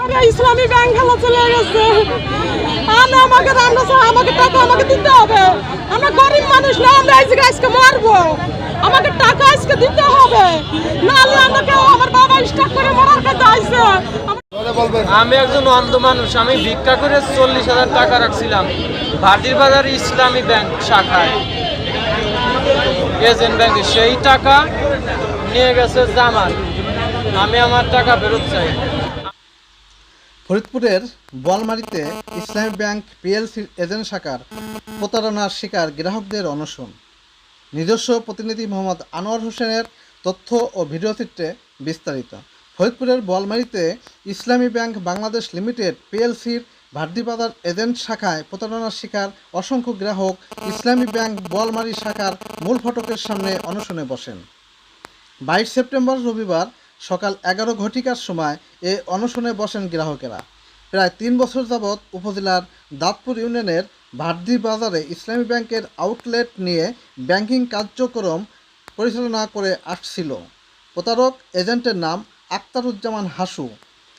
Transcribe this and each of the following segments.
আরে ইসলামী ব্যাংক খেলা চলে গেছে। আমি আমাকে রান্না ছাড়া আমাকে টাকা আমাকে দিতে হবে। আমরা গরিব মানুষ না আমরা আজকে আজকে মারবো। আমাকে টাকা আজকে দিতে হবে। নাহলে আমাকে আমার বাবা স্টাক করে মরার কাছে আমার- আমি একজন অন্ধ মানুষ আমি ভিক্ষা করে চল্লিশ হাজার টাকা রাখছিলাম ভাটির বাজার ইসলামী ব্যাংক শাখায়। এজেন্ট ব্যাংকে সেই টাকা নিয়ে গেছে জামাত আমি আমার টাকা ফেরত চাই। ফরিদপুরের বলমারিতে ইসলামী ব্যাংক পিএলসির এজেন্ট শাখার প্রতারণার শিকার গ্রাহকদের অনশন। নিজস্ব প্রতিনিধি মোহাম্মদ আনোয়ার হোসেনের তথ্য ও ভিডিওচিত্রে বিস্তারিত। ফরিদপুরের বলমারিতে ইসলামী ব্যাংক বাংলাদেশ লিমিটেড পিএলসির ভার্দিবাজার এজেন্ট শাখায় প্রতারণার শিকার অসংখ্য গ্রাহক ইসলামী ব্যাংক বলমারি শাখার মূল ফটকের সামনে অনশনে বসেন। বাইশ সেপ্টেম্বর রবিবার সকাল এগারো ঘটিকার সময় এ অনশনে বসেন গ্রাহকেরা। প্রায় তিন বছর যাবৎ উপজেলার দাঁতপুর ইউনিয়নের ভার্দি বাজারে ইসলামী ব্যাংকের আউটলেট নিয়ে ব্যাংকিং কার্যক্রম পরিচালনা করে আসছিল। প্রতারক এজেন্টের নাম আক্তারুজ্জামান হাসু।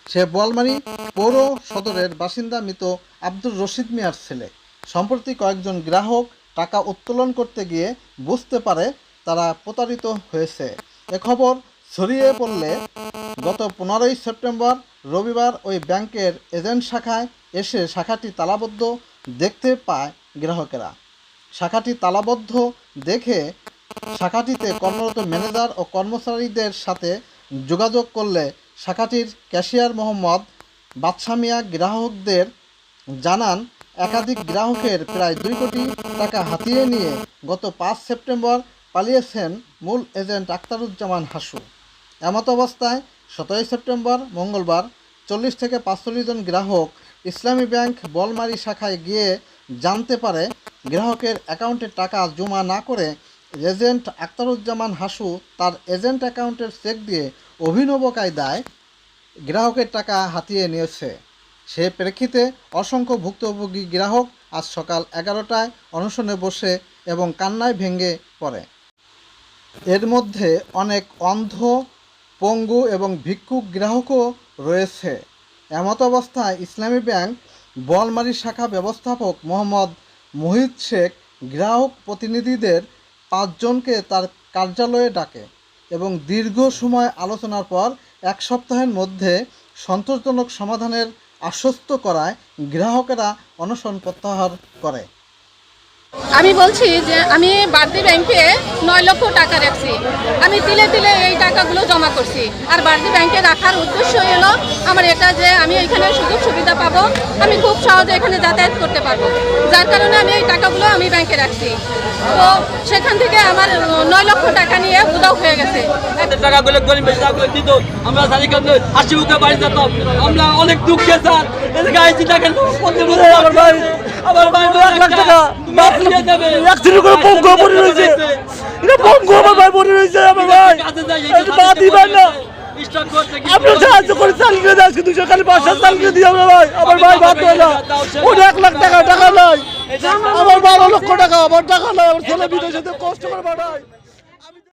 সে বলমারি পৌর সদরের বাসিন্দা মৃত আব্দুর রশিদ মিয়ার ছেলে। সম্প্রতি কয়েকজন গ্রাহক টাকা উত্তোলন করতে গিয়ে বুঝতে পারে তারা প্রতারিত হয়েছে। এ খবর ছড়িয়ে পড়লে গত পনেরোই সেপ্টেম্বর রবিবার ওই ব্যাংকের এজেন্ট শাখায় এসে শাখাটি তালাবদ্ধ দেখতে পায় গ্রাহকেরা। শাখাটি তালাবদ্ধ দেখে শাখাটিতে কর্মরত ম্যানেজার ও কর্মচারীদের সাথে যোগাযোগ করলে শাখাটির ক্যাশিয়ার মোহাম্মদ বাদশামিয়া গ্রাহকদের জানান, একাধিক গ্রাহকের প্রায় দুই কোটি টাকা হাতিয়ে নিয়ে গত পাঁচ সেপ্টেম্বর পালিয়েছেন মূল এজেন্ট আক্তারুজ্জামান হাসু। এমত অবস্থায় সতেরোই সেপ্টেম্বর মঙ্গলবার চল্লিশ থেকে পাঁচচল্লিশ জন গ্রাহক ইসলামী ব্যাংক বলমারি শাখায় গিয়ে জানতে পারে গ্রাহকের অ্যাকাউন্টে টাকা জমা না করে এজেন্ট আক্তারুজ্জামান হাসু তার এজেন্ট অ্যাকাউন্টের চেক দিয়ে অভিনব কায়দায় গ্রাহকের টাকা হাতিয়ে নিয়েছে। সে প্রেক্ষিতে অসংখ্য ভুক্তভোগী গ্রাহক আজ সকাল এগারোটায় অনশনে বসে এবং কান্নায় ভেঙে পড়ে। এর মধ্যে অনেক অন্ধ পঙ্গু এবং ভিক্ষুক গ্রাহকও রয়েছে। এমত অবস্থায় ইসলামী ব্যাংক, বলমারি শাখা ব্যবস্থাপক মোহাম্মদ মুহিত শেখ গ্রাহক প্রতিনিধিদের পাঁচজনকে তার কার্যালয়ে ডাকে এবং দীর্ঘ সময় আলোচনার পর এক সপ্তাহের মধ্যে সন্তোষজনক সমাধানের আশ্বস্ত করায় গ্রাহকেরা অনশন প্রত্যাহার করে। আমি বলছি যে আমি বার্দি ব্যাংকে নয় লক্ষ টাকা রাখছি। আমি তিলে তিলে এই টাকাগুলো জমা করছি। আর বার্দি ব্যাংকে রাখার উদ্দেশ্য এলো আমার এটা যে আমি এখানে সুযোগ সুবিধা পাবো, আমি খুব সহজে এখানে যাতায়াত করতে পারব। যার কারণে আমি এই টাকাগুলো আমি ব্যাংকে রাখছি। তো সেখান থেকে আমার নয় লক্ষ টাকা নিয়ে উদাও হয়ে গেছে। আমরা বাড়ি যেতাম। আমরা অনেক দুঃখে, স্যার। আমার ভাই এক লাখ টাকা। একদিন করে পঙ্গু পড়ে রয়েছে। এটা পঙ্গু আমার ভাই পড়ে রয়েছে আমার ভাই। একটু বাদ দিবেন না। আমরা সাহায্য করে চালিয়ে দিয়ে আজকে দুশো খালি বাসা চালিয়ে দিই আমরা ভাই আমার ভাই ভাত হয় না। ওটা এক লাখ টাকা টাকা নাই। আমার বারো লক্ষ টাকা আমার টাকা নাই। আমার ছেলে বিদেশে কষ্ট করে পাঠায়